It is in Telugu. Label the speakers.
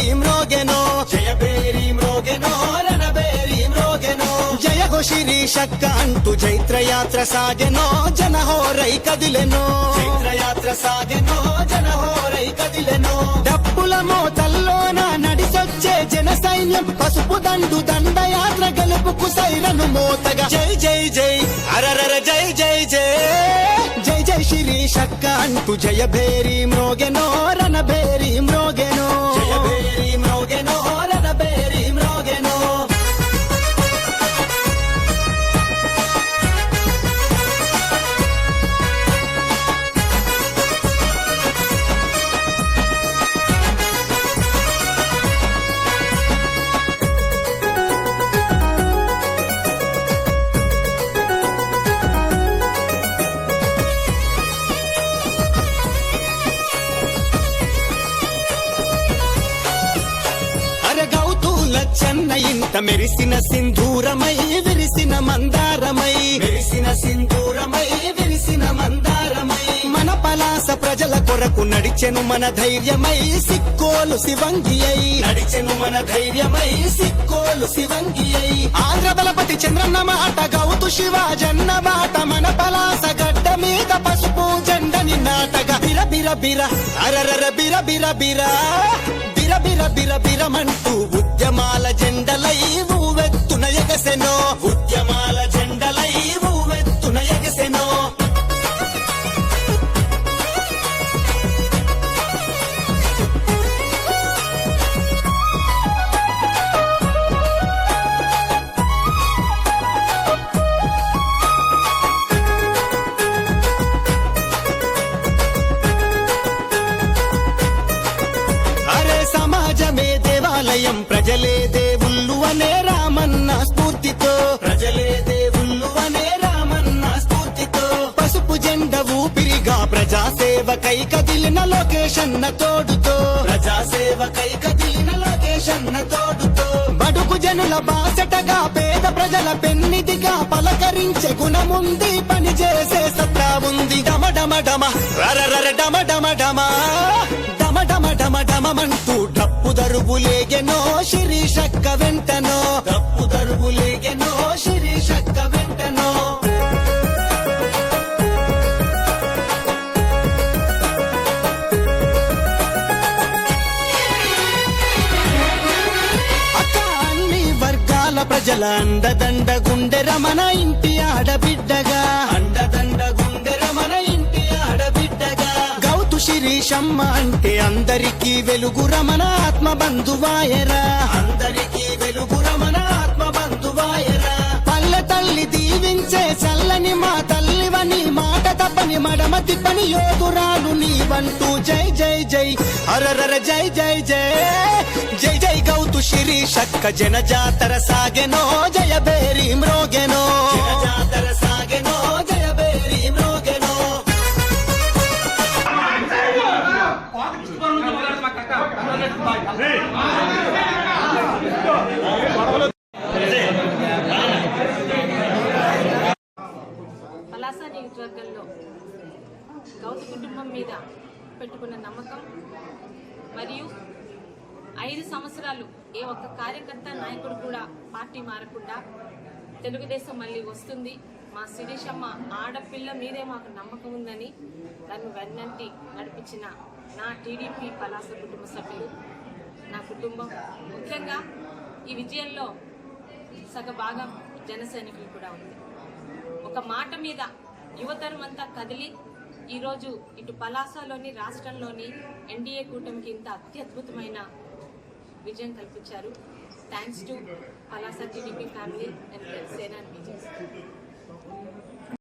Speaker 1: रणबेरीं रोगेनो जय बेरीं रोगेनो रणबेरीं रोगेनो जय घोषिरी शक्क अंटु चैत्रयात्र सागेनो जनहोरై కదిలెనో చైత్రయాత్ర సాగెనో జనహోరై కదిలెనో డప్పుల మోతల్లోన నడిసొచ్చే జన సైన్యం పసుపు దండు దండయాత్ర గెలుపుకు సైరను మోతగా జై జై జై అరరర జై జై జై జై జై శిరీషక్క అంటూ జయ భేరి మ్రోగెనో. రణ భేరి అరగౌతూల చెన్న మెరిసిన సింధూరమై విరిసిన మందారమై. మెరిసిన సింధూరమై విరిసిన మందారమై. మన పలాస ప్రజల కొరకు నడిచెను మన ధైర్యమై సిక్కోలు శివంగి అయి. నడిచెను మన ధైర్యమై సిక్కోలు శివంగి అయి. ఆంధ్ర బలపతి చంద్రన్న మాట గౌతు శివ జన్న మాట. బిర బిర బిర అరరర బిర బిర బిర. బిర బిర బిర బిరమంటూ ఉద్యమాల జెండలై నువ్వెత్తున ఎగసెనో. ఉద్యమాల దేవాలయం ప్రజలే దేవుళ్ళు అనే రామన్న స్ఫూర్తితో. ప్రజలే దేవుళ్ళు అనే రామన్న స్ఫూర్తితో. పసుపు జెండ ఊపిరిగా ప్రజాసేవకై కదిలిన లొకేషన్న తోడుతో. ప్రజాసేవకై కదిలిన లొకేషన్న తోడుతో. బడుగు జనుల బాసటగా పేద ప్రజల పెన్నిదిగా పలకరించే గుణముంది పనిచేసే సత్తా ఉంది. డమ డమ డమ. రర డమ డమ డమ డమ. డప్పు దరుబులేగెనో శిరీషక్క వెంటనో. డప్పు దరుబులేగెనో శిరీషక్క వెంటనో. ప్రజల అండదండ గుండె రమణ ఇంటి ఆడబిడ్డగా. గౌతు అంటే అందరికీ వెలుగు రమణ ఆత్మ బంధువాయరా. అందరికీ వెలుగు రమణ ఆత్మ బంధువాయరా. పల్లె తల్లి దీవించే చల్లని మా తల్లివని మాట తప్పని మడమ తిప్పని యోగురాలు నీవంటూ. జై జై జై అరరర జై జై జై. జై జై గౌతు శిరీషక్క జన జాతర సాగెనో జయ బేరి మ్రోగెనో జాతర
Speaker 2: కుటుంబం మీద పెట్టుకున్న నమ్మకం మరియు ఐదు సంవత్సరాలు ఏ ఒక్క కార్యకర్త నాయకుడు కూడా పార్టీ మారకుండా తెలుగుదేశం మళ్ళీ వస్తుంది. మా శిరీషమ్మ ఆడపిల్ల మీదే మాకు నమ్మకం ఉందని దాన్ని వెన్నంటి నడిపించిన నా టీడీపీ పలాస కుటుంబ సభ్యులు. నా కుటుంబం ముఖ్యంగా ఈ విజయంలో సగ భాగం జన సైనికులు కూడా ఉంది. ఒక మాట మీద యువతరం అంతా కదిలి ఈరోజు ఇటు పలాసలోని రాష్ట్రంలోని ఎన్డీఏ కూటమికి ఇంత అత్యద్భుతమైన విజయం కల్పించారు. Thanks to Palasa TDP family and Sena Vijay